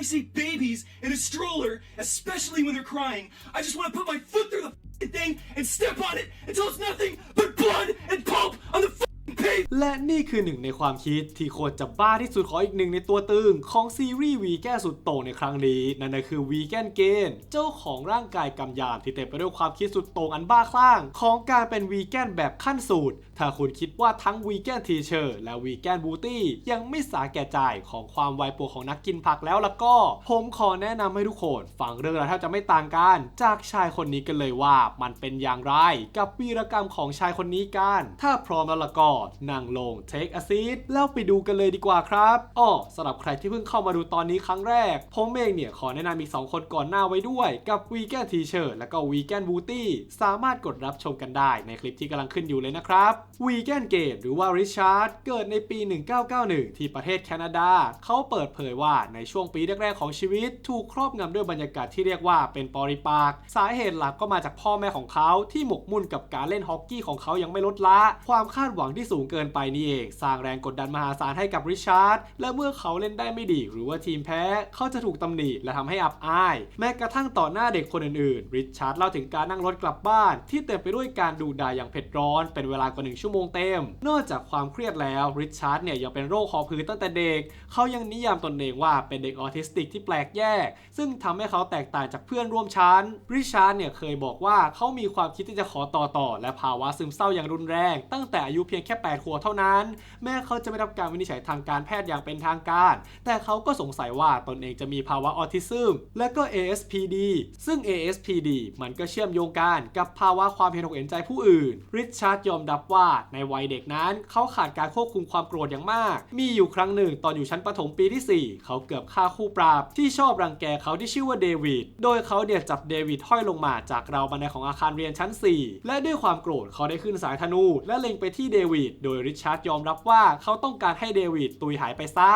I see babies in a stroller, especially when they're crying, I just want to put my foot through the thing and step on it until it's nothing but blood and pulp on the. และนี่คือหนึ่งในความคิดที่โคตรจะบ้าที่สุดของอีกหนึ่งในตัวตึงของซีรีส์วีแกนสุดโต่งในครั้งนี้ นั่นก็คือวีแกนเกนเจ้าของร่างกายกำยำที่เต็มไปด้วยความคิดสุดโต่งอันบ้าคลั่งของการเป็นวีแกนแบบขั้นสูตร ถ้าคุณคิดว่าทั้งวีแกนทีเชอร์และวีแกนบูตี้ยังไม่สาแก่ใจของความวายป่วงของนักกินผักแล้วล่ะก็ ผมขอแนะนำให้ทุกคนฟังเรื่องราวแทบจะไม่ต่างกัน จากชายคนนี้กันเลยว่ามันเป็นอย่างไร กับวีรกรรมของชายคนนี้กัน ถ้าพร้อมแล้วล่ะก็นั่งลง take a seat แล้วไปดูกันเลยดีกว่าครับอ้อสำหรับใครที่เพิ่งเข้ามาดูตอนนี้ครั้งแรก ผมเองเนี่ยขอแนะนำอีก 2 คนก่อนหน้าไว้ด้วย กับ Vegan T-shirt และก็ Vegan Booty สามารถกดรับชมกันได้ในคลิปที่กำลังขึ้นอยู่เลยนะครับ Vegan Gate หรือว่า Richard เกิดในปี 1991 ที่ประเทศแคนาดา เขาเปิดเผยว่าในช่วงปีแรกๆของชีวิต ถูกครอบงำด้วยบรรยากาศที่เรียกว่าเป็นปริปาก สาเหตุหลักก็มาจากพ่อแม่ของเขาที่หมกมุ่นกับการเล่นฮอกกี้ของเขายังไม่ลดละ ความคาดหวังที่สูงเกินไปนี่เอง สร้างแรงกดดันมหาศาลให้กับริชาร์ด และเมื่อเขาเล่นได้ไม่ดี หรือว่าทีมแพ้ เขาจะถูกตำหนิและทำให้อับอาย แม้กระทั่งต่อหน้าเด็กคนอื่นๆ ริชาร์ดเล่าถึงการนั่งรถกลับบ้าน ที่เต็มไปด้วยการดูด่าอย่างเผ็ดร้อน เป็นเวลากว่าหนึ่งชั่วโมงเต็ม นอกจากความเครียดแล้วริชาร์ดเนี่ยยังเป็นโรคหอบหืดตั้งแต่เด็ก เขายังนิยามตนเองว่าเป็นเด็กออทิสติกที่แปลกแยก ซึ่งทำให้เขาแตกต่างจากเพื่อนร่วมชั้น ริชาร์ดเนี่ยเคยบอกว่าเขามีความคิดที่จะขอต่อต่อ และภาวะซึมเศร้าอย่างรุนแรง ตั้งแต่อายุเพียงแค่8ขวบเท่านั้น แม้เขาจะไม่รับการวินิจฉัยทางการแพทย์อย่างเป็นทางการ แต่เขาก็สงสัยว่าตนเองจะมีภาวะออทิซึมและก็ ASPD ซึ่ง ASPD มันก็เชื่อมโยงกันกับภาวะความเห็นอกเห็นใจผู้อื่น ริชาร์ดยอมรับว่าในวัยเด็กนั้นเขาขาดการควบคุมความโกรธอย่างมาก มีอยู่ครั้งหนึ่งตอนอยู่ชั้นประถมปีที่ 4 เขาเกือบฆ่าคู่ปรับที่ชอบรังแกเขาที่ชื่อว่าเดวิด โดยเขาเดียจับเดวิดห้อยลงมาจากราวบันไดของอาคารเรียนชั้น 4 และด้วยความโกรธเขาได้ขึ้นสายธนูและเล็งไปที่เดวิดโดยริชาร์ดยอมรับว่าเขาต้องการให้เดวิดตุยหายไปซะ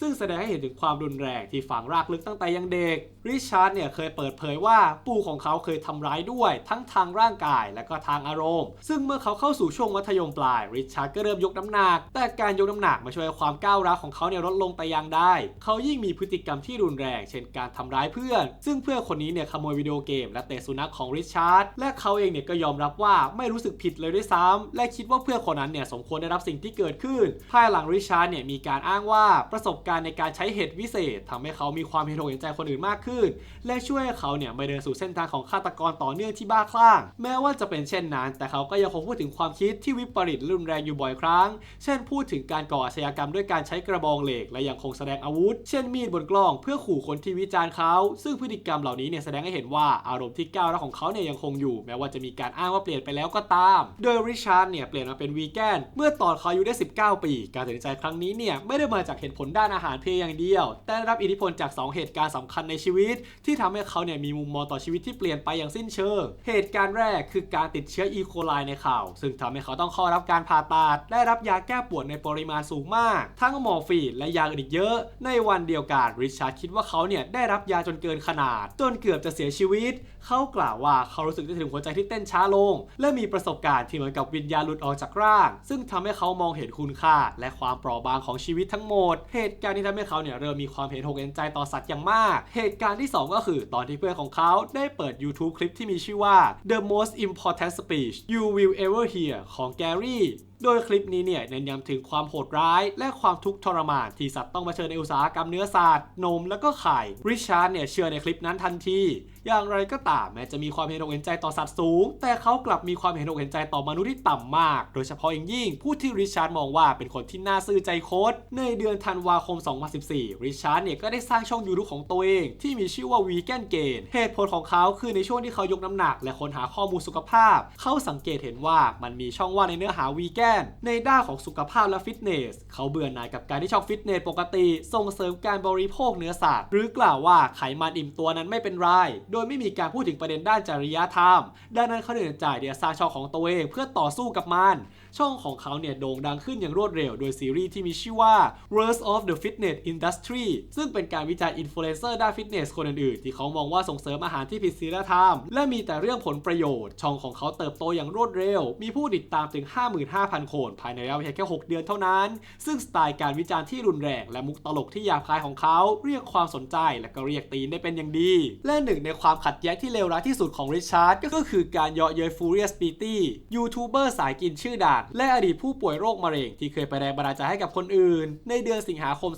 ซึ่งแสดงให้เห็นถึงความรุนแรงที่ฝังรากลึกตั้งแต่ยังเด็ก ริชาร์ดเนี่ยเคยเปิดเผยว่าปู่ของเขาเคยทำร้ายด้วย ทั้งทางร่างกายและก็ทางอารมณ์ ซึ่งเมื่อเขาเข้าสู่ช่วงมัธยมปลาย ริชาร์ดก็เริ่มยกน้ำหนัก แต่การยกน้ำหนักมาช่วยความก้าวร้าวของเขาเนี่ยลดลงแต่ยังได้ เขายิ่งมีพฤติกรรมที่รุนแรง เช่นการทำร้ายเพื่อน ซึ่งเพื่อนคนนี้เนี่ยขโมยวิดีโอเกมและเตะสุนัขของริชาร์ดและเขาเองเนี่ยก็ยอมรับว่าไม่รู้สึกผิดเลยด้วยซ้ำและคิดว่าเพื่อนคนนั้นเนี่ยสมควรได้รับสิ่งที่เกิดขึ้น ภายหลังริชาร์ดเนี่ยมีการอ้างว่าประสบการณ์ในการใช้เหตุวิเศษทำให้เขามีความเห็นอกเห็นใจคนอื่นมากขึ้น และช่วยให้เขาเนี่ยไม่เดินสู่เส้นทางของฆาตกรต่อเนื่องที่บ้าคลั่งแม้ว่าจะเป็นเช่นนั้น แต่เขาก็ยังคงพูดถึงความคิดที่วิปริตรุนแรงอยู่บ่อยครั้ง เช่น พูดถึงการก่ออาชญากรรมด้วยการใช้กระบองเหล็ก และยังคงแสดงอาวุธ เช่นมีดบนกล้องเพื่อขู่คนที่วิจารณ์เขา ซึ่งพฤติกรรมเหล่านี้เนี่ยแสดงให้เห็นว่าอารมณ์ที่ก้าวร้าวของเขาเนี่ยยังคงอยู่ แม้ว่าจะมีการอ้างว่าเปลี่ยนไปแล้วก็ตาม โดยริชาร์ดเนี่ยเปลี่ยนมาเป็นวีแกนเมื่อตอนเขาอายุได้ 19 ปี การตัดสินใจครั้งนี้เนี่ยไม่ได้มาจากเหตุผลด้านอาหารเพียงอย่างเดียว แต่ได้รับอิทธิพลจาก 2 เหตุการณ์สำคัญในชีวิต ที่ทำให้เขาเนี่ยมีมุมมองต่อชีวิตที่เปลี่ยนไปอย่างสิ้นเชิง เหตุการณ์แรกคือการติดเชื้ออีโคไลในข่าว ซึ่งทำให้เขาต้องเข้ารับการผ่าตัดได้รับยาแก้ปวดในปริมาณสูงมาก ทั้งมอร์ฟีนและยาอื่นอีกเยอะ ในวันเดียวกันริชาร์ดคิดว่าเขาเนี่ยได้รับยาจนเกินขนาด จนเกือบจะเสียชีวิต เขากล่าวว่าเขารู้สึกได้ถึงหัวใจที่เต้นช้าลง และมีประสบการณ์ที่เหมือนกับวิญญาณหลุดออกจากร่าง ซึ่งทำให้เขามองเห็นคุณค่า และความเปราะบางของชีวิตทั้งหมด เหตุการณ์ที่ทำให้เขาเนี่ยเริ่มมีความเห็นอกเห็นใจต่อสัตว์อย่างมาก เหตุการณ์ที่ 2 ก็คือตอนที่เพื่อนของเขาได้เปิด YouTube คลิปที่มีชื่อว่า The Most Important Speech You Will Ever Hear ของแกรี่โดยคลิปนี้เนี่ยเน้นย้ำถึงความโหดร้าย และความทุกข์ทรมานที่สัตว์ต้องเผชิญในอุตสาหกรรมเนื้อสัตว์นมและก็ไข่ริชาร์ดเนี่ยเชื่อในคลิปนั้นทันทีอย่างไรก็ตามแม้จะมีความเห็นอกเห็นใจต่อสัตว์สูง แต่เขากลับมีความเห็นอกเห็นใจต่อมนุษย์ที่ต่ำมาก โดยเฉพาะอย่างยิ่งผู้ที่ริชาร์ดมองว่าเป็นคนที่น่าซื่อใจโคตรในเดือนธันวาคม 2014 ริชาร์ดเนี่ยก็ได้สร้างช่องยูทูบของตัวเอง ที่มีชื่อว่า Vegan Gain เหตุผลของเขาคือในช่วงที่เขายกน้ำหนัก และค้นหาข้อมูลสุขภาพ เขาสังเกตเห็นว่ามันมีช่องว่างในเนื้อหาวีแกนในด้านของสุขภาพและฟิตเนสเขาเบื่อหน่ายกับการที่ชอบฟิตเนสปกติส่งเสริมการบริโภคเนื้อสัตว์หรือกล่าวว่าไขมันอิ่มตัวนั้นไม่เป็นไรโดยไม่มีการพูดถึงประเด็นด้านจริยธรรม ดังนั้นเขาเดินจ่ายเดียซาชอของตัวเองเพื่อต่อสู้กับมัน ช่องของเขาเนี่ยโด่งดังขึ้นอย่างรวดเร็ว โดยซีรีส์ที่มีชื่อว่า Worst of the Fitness Industry ซึ่งเป็นการวิจัยอินฟลูเอนเซอร์ด้านฟิตเนสคนอื่นๆ ที่เขามองว่าส่งเสริมอาหารที่ผิดศีลธรรม และมีแต่เรื่องผลประโยชน์ ช่องของเขาเติบโตอย่างรวดเร็ว มีผู้ติดตามถึง 55,000 คน ภายในระยะเวลาแค่ 6 เดือนเท่านั้น ซึ่งสไตล์การวิจารณ์ที่รุนแรงและมุกตลกที่หยาบคายของเขา เรียกความสนใจและก็เรียกตีนได้เป็นอย่างดี และหนึ่งในความขัดแย้งที่เลวร้ายที่สุดของริชาร์ดก็คือการเยาะเย้ยฟูเรียสปีตี้ยูทูบเบอร์สายกินชื่อดังและอดีตผู้ป่วยโรคมะเร็ง ที่เคยไปแรงบันดาลใจให้กับคนอื่น ในเดือนสิงหาคม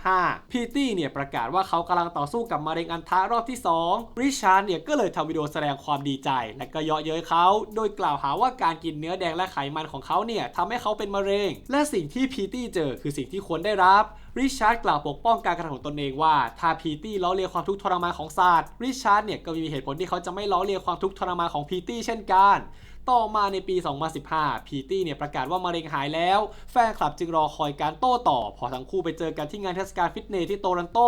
2015 พีตี้เนี่ยประกาศว่าเขากำลังต่อสู้กับมะเร็งอันทะรอบที่ 2 ริชาร์ดเนี่ยก็เลยทำวิดีโอแสดงความดีใจ และก็เยาะเย้ยเขา โดยกล่าวหาว่าการกินเนื้อแดงและไขมันของเขาเนี่ยทำให้เขาเป็นมะเร็ง และสิ่งที่พีตี้เจอคือสิ่งที่ควรได้รับริชาร์ดกล่าวปกป้องการกระทำของตนเองว่าถ้าพีตี้ล้อเลียนความทุกข์ทรมานของสัตว์ริชาร์ดเนี่ยก็มีเหตุผลที่เขาจะไม่ล้อเลียนความทุกข์ทรมานของพีตี้เช่นกัน ต่อมาในปี 2015 พีตี้เนี่ยประกาศว่ามะเร็งหายแล้ว แฟนคลับจึงรอคอยการโต้ตอบพอทั้งคู่ไปเจอกันที่งานเทศกาลฟิตเนสที่โตรันโต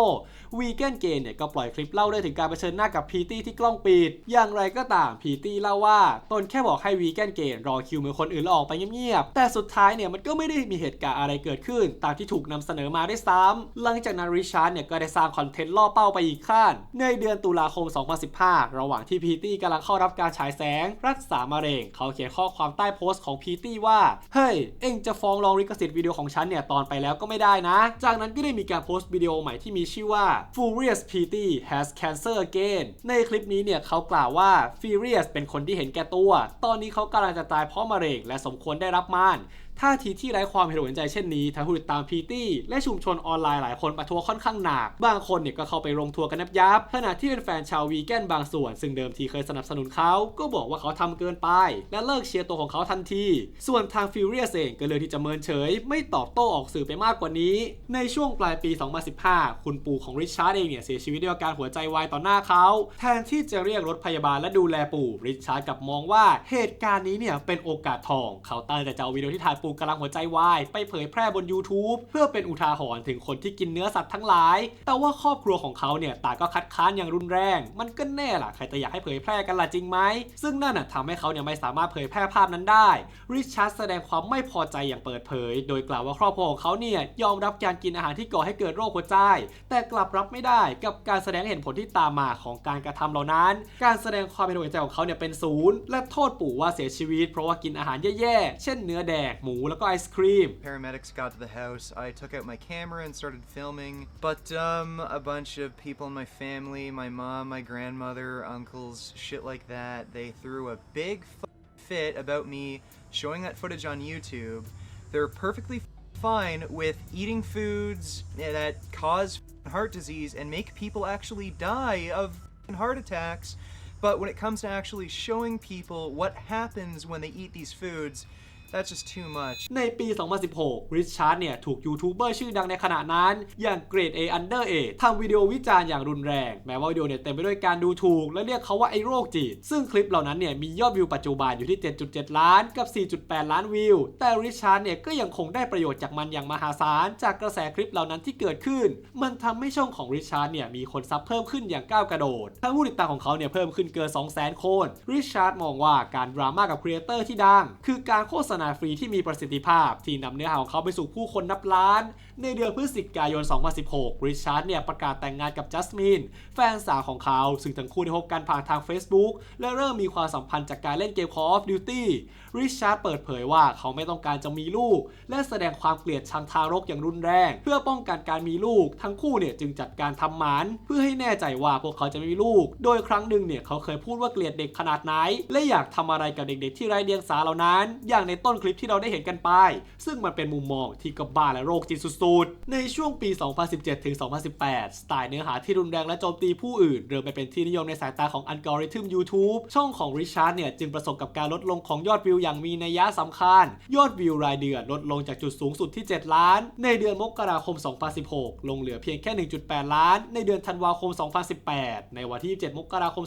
วีแกนเกนเนี่ยก็ปล่อยคลิปเล่าได้ถึงการเผชิญหน้ากับพีตี้ที่กล้องปิด อย่างไรก็ตามพีตี้เล่าว่า ตนแค่บอกให้วีแกนเกนรอคิวเหมือนคนอื่นล้วออกไปเงียบๆ แต่สุดท้ายเนี่ยมันก็ไม่ได้มีเหตุการณ์อะไรเกิดขึ้น ตามที่ถูกนำเสนอมาได้วยซ้ำหลังจากนั้นริชาร์ดเนี่ยก็ได้สร้างคอนเทนต์ล่อเป้าไปอีกขั้นในเดือนตุลาคม 2015 ระหว่างที่พีตี้กำลังเข้ารับการฉายแสงรักษามะเร็งเขาเขียนข้อความใต้โพสต์ของพีตี้ว่า เฮ้ย เอ็งจะฟ้องร้องลิขสิทธิ์วิดีโอของฉันเนี่ย ตอนไปแล้วก็ไม่ได้นะ จากนั้นก็ได้มีการโพสต์วิดีโอใหม่ที่มีชื่อว่า Furious PT has cancer again ในคลิปนี้เนี่ยเขากล่าวว่า Furious เป็นคนที่เห็นแก่ตัว ตอนนี้เขากำลังจะตายเพราะมะเร็งและสมควรได้รับมาน ท่าทีที่ไร้ความเห็นอกเห็นใจเช่นนี้ทำให้ผู้ติดตามพีตี้และชุมชนออนไลน์หลายคนประท้วงค่อนข้างหนัก บางคนเนี่ยก็เข้าไปลงทัวร์กันนับยับขณะที่เป็นแฟนชาววีแกนบางส่วน ซึ่งเดิมทีเคยสนับสนุนเขาก็บอกว่าเขาทำเกินไป และเลิกเชียร์ตัวของเขาทันที ส่วนทางฟิวเรียสเองก็เลยที่จะเมินเฉย ไม่ตอบโต้ออกสื่อไปมากกว่านี้ ในช่วงปลายปี 2015 คุณปู่ของริชาร์ดเองเนี่ยเสียชีวิตด้วยอาการหัวใจวายต่อหน้าเขา แทนที่จะเรียกรถพยาบาลและดูแลปู่ริชาร์ดกลับมองว่าเหตุการณ์นี้เนี่ยเป็นโอกาสทองเขาตั้งใจจะเอาวิดีโอที่ถ่ายปู่กำลังหัวใจวายไปเผยแพร่บน YouTube เพื่อเป็นอุทาหรณ์ถึงคนที่กินเนื้อสัตว์ทั้งหลาย แต่ว่าครอบครัวของเขาเนี่ยต่างก็คัดค้านอย่างรุนแรง มันก็แน่ล่ะใครจะอยากให้เผยแพร่กันล่ะจริงไหม ซึ่งนั่นน่ะทำให้เขาเนี่ยไม่สามารถเผยแพร่ภาพนั้นได้ ริชาร์ดแสดงความไม่พอใจอย่างเปิดเผย โดยกล่าวว่าครอบครัวของเขาเนี่ยยอมรับการกินอาหารที่ก่อให้เกิดโรคหัวใจ แต่กลับรับไม่ได้กับการแสดงเห็นผลที่ตามมาของการกระทำเหล่านั้น การแสดงความเป็นห่วงใจของเขาเนี่ยเป็นศูนย์และโทษปู่ว่าเสียชีวิต เพราะว่ากินอาหารแย่ๆ เช่นเนื้อแดงหมแล้วก็ไอศครีม paramedics got to the house, I took out my camera and started filming. But um, a bunch of people in my family, my mom, my grandmother, uncles, shit like that, they threw a big f- fit about me showing that footage on YouTube. They're perfectly fine with eating foods that cause heart disease and make people actually die of heart attacks. But when it comes to actually showing people what happens when they eat these foods, that's just too much. ในปี 2016 ริชาร์ดเนี่ย ถูกยูทูบเบอร์ชื่อดังในขณะนั้น อย่างเกรด A Under A ทำวิดีโอวิจารณ์อย่างรุนแรง แม้ว่าวิดีโอเนี่ยเต็มไปด้วยการดูถูก และเรียกเขาว่าไอ้โรคจิต ซึ่งคลิปเหล่านั้นเนี่ย มียอดวิวปัจจุบันอยู่ที่ 7.7 ล้านกับ 4.8 ล้านวิว แต่ริชาร์ดเนี่ย ก็ยังคงได้ประโยชน์จากมันอย่างมหาศาล จากกระแสคลิปเหล่านั้นที่เกิดขึ้น มันทำให้ช่องของริชาร์ดเนี่ย มีคนซับเพิ่มขึ้นอย่างก้าวกระโดดทั้งผู้ติดตามของเขาเนี่ยเพิ่มขึ้นเกิน200,000คนริชาร์ดมองว่าการดราม่ากับครีเอเตอร์ที่ดังคือการโฆษณาฟรีที่มีประสิทธิภาพ ที่นำเนื้อหาของเขาไปสู่ผู้คนนับล้าน ในเดือนพฤศจิกายน 2016 ริชาร์ดเนี่ยประกาศแต่งงานกับจัสมินแฟนสาวของเขา ซึ่งทั้งคู่ได้พบกันผ่านทาง Facebook และเริ่มมีความสัมพันธ์จากการเล่นเกม Call of Duty ริชาร์ดเปิดเผยว่าเขาไม่ต้องการจะมีลูก และแสดงความเกลียดชังทารกอย่างรุนแรง เพื่อป้องกันการมีลูก ทั้งคู่เนี่ยจึงจัดการทำหมันเพื่อให้แน่ใจว่าพวกเขาจะไม่มีลูก โดยครั้งหนึ่งเนี่ยเขาเคยพูดว่าเกลียดเด็กขนาดไหน และอยากทำอะไรกับเด็กๆที่ไร้เดียงสาเหล่านั้น อย่างในต้นคลิปที่เราได้เห็นกันไป ซึ่งมันเป็นมุมมองที่กบ้าและโรคจิตสุดๆ ในช่วงปี 2017 ถึง 2018 สไตล์เนื้อหาที่รุนแรงและโจมตีผู้อื่น เริ่มไปเป็นที่นิยมในสายตาของอัลกอริทึม YouTube ช่องของริชาร์ดเนี่ยจึงประสบกับการลดลงของยอดวิวอย่างมีนัยยะสำคัญ ยอดวิวรายเดือนลดลงจากจุดสูงสุดที่ 7 ล้าน ในเดือนมกราคม 2016 ลงเหลือเพียงแค่ 1.8 ล้าน ในเดือนธันวาคม 2018 ในวันที่ 27 มกราคม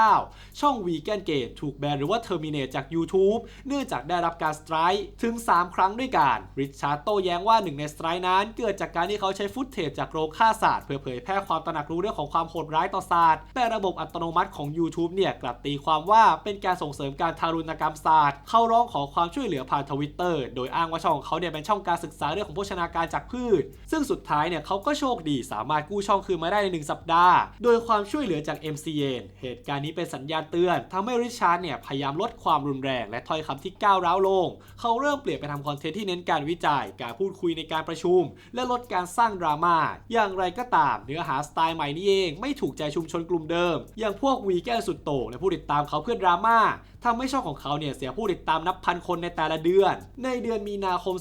2019 ช่องวีแกนเกตถูกแบนหรือว่าเทอร์มินเนตจาก YouTube เนื่องจากได้รับการสไตร์ถึง 3 ครั้งด้วยกันริชาร์ดโต้แย้งว่าหนึ่งในสไตร์นั้น เกิดจากการที่เขาใช้ฟุตเทจจากโรงฆ่าสัตว์เพื่อเผยแพร่ความตระหนักรู้เรื่องของความโหดร้ายต่อสัตว์แต่ระบบอัตโนมัติของ YouTube เนี่ยกลับตีความว่าเป็นการส่งเสริมการทารุณกรรมสัตว์เขาร้องขอความช่วยเหลือผ่านทวิตเตอร์โดยอ้างว่าช่องของเขาเนี่ยเป็นช่องการศึกษาเรื่องของโภชนาการจากพืช ซึ่งสุดท้ายเนี่ยเขาก็โชคดีสามารถกู้ช่องคืนมาได้ในหนึ่งสัปดาห์ โดยความช่วยเหลือจาก MCN เหตุการณ์นี้เป็นสัญญาณเตือนทำให้ริชาร์ดเนี่ยพยายามลดความรุนแรงและถ้อยคำที่ก้าวร้าวลงเขาเริ่มเปลี่ยนไปทำคอนเทนต์ที่เน้นการวิจัย การพูดคุยในการประชุม และลดการสร้างดราม่า อย่างไรก็ตาม เนื้อหาสไตล์ใหม่นี้เองไม่ถูกใจชุมชนกลุ่มเดิม อย่างพวกวีแกนสุดโต่งและผู้ติดตามเขาเพื่อดราม่าทำให้ช่องของเขาเนี่ยเสียผู้ติดตามนับพันคนในแต่ละเดือน ในเดือนมีนาคม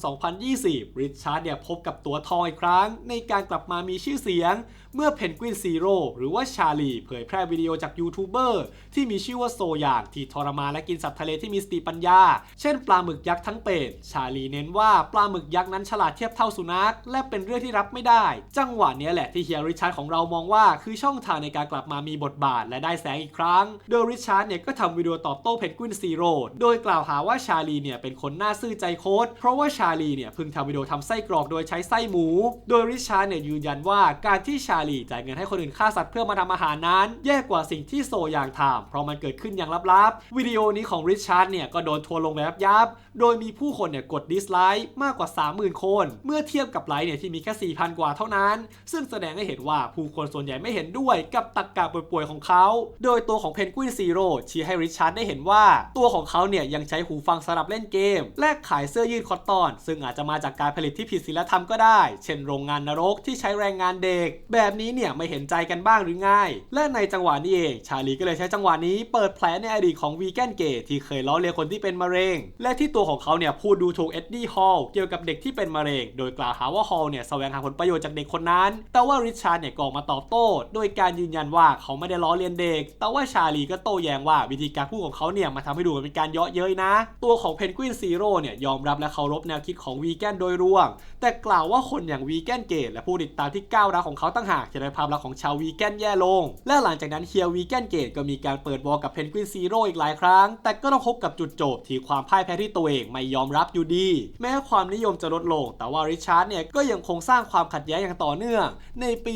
2020 ริชาร์ดเนี่ยพบกับตัวทองอีกครั้ง ในการกลับมามีชื่อเสียง เมื่อเพนกวินซีโร่หรือว่าชาลีเผยแพร่วิดีโอจากยูทูบเบอร์ที่มีชื่อว่าโซยางที่ทรมานและกินสัตว์ทะเลที่มีสติปัญญา เช่นปลาหมึกยักษ์ทั้งเป็ดชาลีเน้นว่าปลาหมึกยักษ์นั้นฉลาดเทียบเท่าสุนัข และเป็นเรื่องที่รับไม่ได้ จังหวะนี้แหละที่เฮียริชาร์ดของเรามองว่าคือช่องทางในการกลับมามีบทบาทและได้แสงอีกครั้ง โดยริชาร์ดเนี่ยก็ทำวิดีโอตอบโต้เพนกวินซีโร่โดยกล่าวหาว่าชาลีเนี่ยเป็นคนน้าซื่อใจโคตรเพราะว่าชาลีเนี่ยเพิ่งทำวิดีโอทำไส้กรอกโดยใช้ไส้หมู โดยริชาร์ดเนี่ยยืนยันว่าการที่ชาลีจ่ายเงินให้คนอื่นฆ่าสัตว์เพื่อมาทำอาหารนั้น แย่กว่าสิ่งที่โซย่างทำเพราะมันเกิดขึ้นอย่างลับๆ วิดีโอนี้ของริชาร์ดเนี่ยก็โดนทัวร์ลงแบบยับ โดยมีผู้คนเนี่ยกดดิสไลค์มากกว่า 30,000 คน เมื่อเทียบกับไลค์เนี่ยที่มีแค่ 4,000 กว่าเท่านั้น ซึ่งแสดงให้เห็นว่าผู้คนส่วนใหญ่ไม่เห็นด้วยกับตรกกะป่วยๆของเขา โดยตัวของเพนกวินซีโร่ชี้ให้ริชาร์ดได้เห็นว่า ตัวของเขาเนี่ยยังใช้หูฟังสำหรับเล่นเกม แลกขายเสื้อยืดคอตตอน ซึ่งอาจจะมาจากการผลิตที่ผิดศีลธรรมก็ได้ เช่นโรงงานนรกที่ใช้แรงงานเด็ก แบบนี้เนี่ยไม่เห็นใจกันบ้างหรือไงและในจังหวะนี้เองชาลีก็เลยใช้จังหวะนี้เปิดแผลในอดีตของวีแกนเกย์ที่เคยล้อเลียนคนที่เป็นมะเร็ง และที่ตัวของเขาเนี่ยพูดดูถูกเอ็ดดี้ฮอลเกี่ยวกับเด็กที่เป็นมะเร็ง โดยกล่าวหาว่าฮอลเนี่ยแสวงหาผลประโยชน์จากเด็กคนนั้น แต่ว่าริชาร์ดเนี่ยก็ออกมาตอบโต้โดยการยืนยันว่าเขาไม่ได้ล้อเลียนเด็ก แต่ว่าชาลีก็โต้แย้งว่าวิธีการพูดของเขาเนี่ยมาทำให้ดูเหมือนเป็นการเยาะเย้ยนะ ตัวของเพนกวินซีโร่เนี่ยยอมรับและเคารพแนวคิดของวีแกนโดยรวม แต่กล่าวว่าคนอย่างวีแกนเกตและผู้ติดตามที่ก้าวร้าวของเขาตั้งหากจะได้ภาพลักษณ์ของชาววีแกนแย่ลง และหลังจากนั้นเฮียวีแกนเกตก็มีการเปิดวอลกับเพนกวินซีโร่อีกหลายครั้ง แต่ก็ต้องพบกับจุดจบที่ความพ่ายแพ้ที่ตัวเองไม่ยอมรับอยู่ดี แม้ความนิยมจะลดลง แต่ว่าริชาร์ดเนี่ยก็ยังคงสร้างความขัดแย้งอย่างต่อเนื่อง ในปี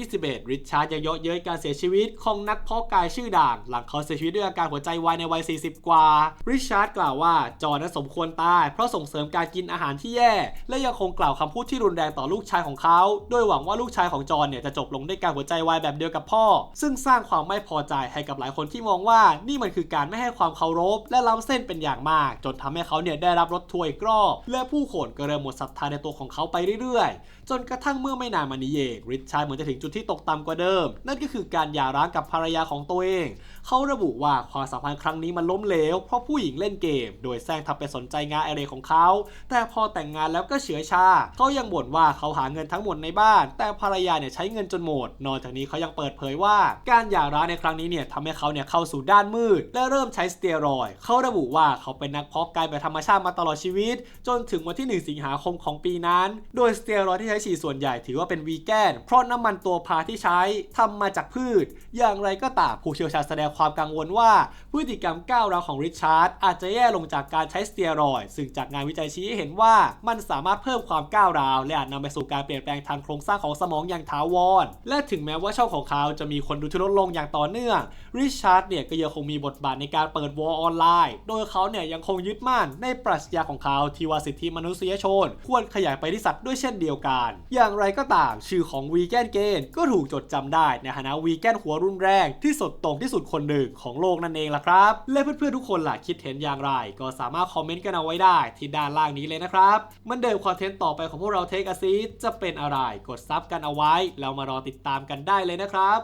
2021 ริชาร์ดยังเยาะเย้ยการเสียชีวิตของนักเพาะกายชื่อดังหลังเขาเสียชีวิตด้วยอาการหัวใจวายในวัย 40 กว่า ริชาร์ดกล่าวว่าจอห์นนั้นสมควรตาย เพราะส่งเสริมการกินอาหารที่แย่ และยังคงกล่าวคำพูดที่รุนแรงต่อลูกชายของเขา โดยหวังว่าลูกชายของจอนเนี่ยจะจบลงด้วยการหัวใจวายแบบเดียวกับพ่อ ซึ่งสร้างความไม่พอใจให้กับหลายคนที่มองว่านี่มันคือการไม่ให้ความเคารพ และล้ำเส้นเป็นอย่างมาก จนทำให้เขาเนี่ยได้รับรถทัวร์อีกรอบและผู้คนก็เริ่มหมดศรัทธาในตัวของเขาไปเรื่อยๆ จนกระทั่งเมื่อไม่นานมานี้เองริชาร์ดเหมือนจะถึงจุดที่ตกต่ำกว่าเดิม นั่นก็คือการหย่าร้างกับภรรยาของตัวเอง เขาระบุว่าความสัมพันธ์ครั้งนี้มันล้มเหลวเพราะผู้หญิงเล่นเกม โดยแซงทำไปสนใจงานอะไรของเขา แต่พอแต่งงานแล้วก็เฉื่อยชา เขายังบ่นว่าเขาหาเงินทั้งหมดในบ้าน แต่ภรรยาเนี่ยใช้เงินจนหมด นอกจากนี้เขายังเปิดเผยว่า การหย่าร้างในครั้งนี้เนี่ยทำให้เขาเนี่ยเข้าสู่ด้านมืด และเริ่มใช้สเตียรอย เขาระบุว่าเขาเป็นนักเพาะกายแบบธรรมชาติมาตลอดชีวิต จนถึงวันที่ 1 สิงหาคมของปีนั้น โดยสเตียรอยที่ช้ฉีดส่วนใหญ่ถือว่าเป็นวีแกน เพราะน้ำมันตัวพาที่ใช้ทำมาจากพืช อย่างไรก็ตามผู้เชี่ยวชาญแสดงความกังวลว่า พฤติกรรมก้าวร้าวของริชาร์ดอาจจะแย่ลงจากการใช้สเตียรอยด์ซึ่งจากงานวิจัยชี้ให้เห็นว่ามันสามารถเพิ่มความก้าวร้าวและอาจนำไปสู่การเปลี่ยนแปลงทางโครงสร้างของสมองอย่างถาวร และถึงแม้ว่าช่องของเขาจะมีคนดูที่ลดลงอย่างต่อเนื่องริชาร์ดเนี่ยก็ยังคงมีบทบาทในการเปิดวอลออนไลน์ โดยเขาเนี่ยยังคงยึดมั่นในปรัชญาของเขาที่ว่าสิทธิมนุษยชน ควรขยายไปที่สัตว์ด้วยเช่นเดียวกันอย่างไรก็ตาม ชื่อของวีแกนเกนก็ถูกจดจำได้ในฐานะวีแกนหัวรุนแรงที่สดตรงที่สุดคนหนึ่งของโลกนั่นเองล่ะครับ และเพื่อนๆทุกคนล่ะคิดเห็นอย่างไร ก็สามารถคอมเมนต์กันเอาไว้ได้ที่ด้านล่างนี้เลยนะครับ มันเดิมคอนเทนต์ต่อไปของพวกเราเทคอาซีจะเป็นอะไร กดซับกันเอาไว้แล้วมารอติดตามกันได้เลยนะครับ